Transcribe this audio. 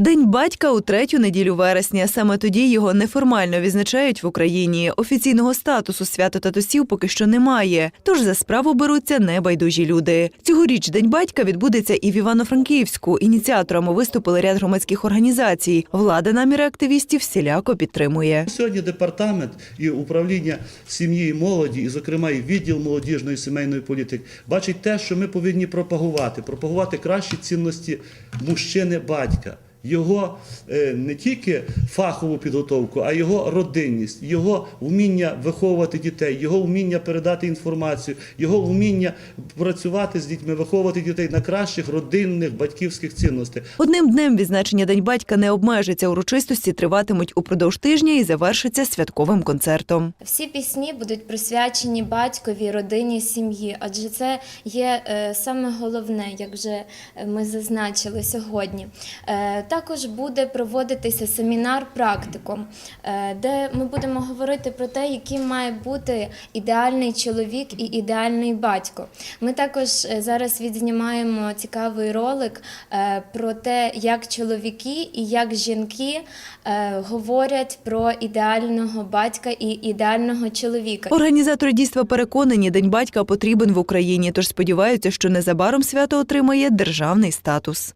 День батька у третю неділю вересня. Саме тоді його неформально відзначають в Україні. Офіційного статусу свято татусів поки що немає. Тож за справу беруться небайдужі люди. Цьогоріч День батька відбудеться і в Івано-Франківську. Ініціаторами виступили ряд громадських організацій. Влада наміри активістів всіляко підтримує. Сьогодні департамент і управління сім'ї і молоді, і, зокрема, і відділ молодіжної сімейної політики, бачить те, що ми повинні пропагувати, пропагувати кращі цінності мужчини-батька. Його е, не тільки фахову підготовку, а його родинність, його вміння виховувати дітей, його вміння передати інформацію, його вміння працювати з дітьми, виховувати дітей на кращих родинних батьківських цінностей. Одним днем відзначення День батька не обмежиться. Урочистості триватимуть упродовж тижня і завершиться святковим концертом. Всі пісні будуть присвячені батькові, родині, сім'ї, адже це є е, саме головне, як вже е, ми зазначили сьогодні. Також буде проводитися семінар практикум, е, де ми будемо говорити про те, яким має бути ідеальний чоловік і ідеальний батько. Ми також е, зараз відзнімаємо цікавий ролик е, про те, як чоловіки і як жінки говорять про ідеального батька і ідеального чоловіка. Організатори дійства переконані, День батька потрібен в Україні, тож сподіваються, що незабаром свято отримає державний статус.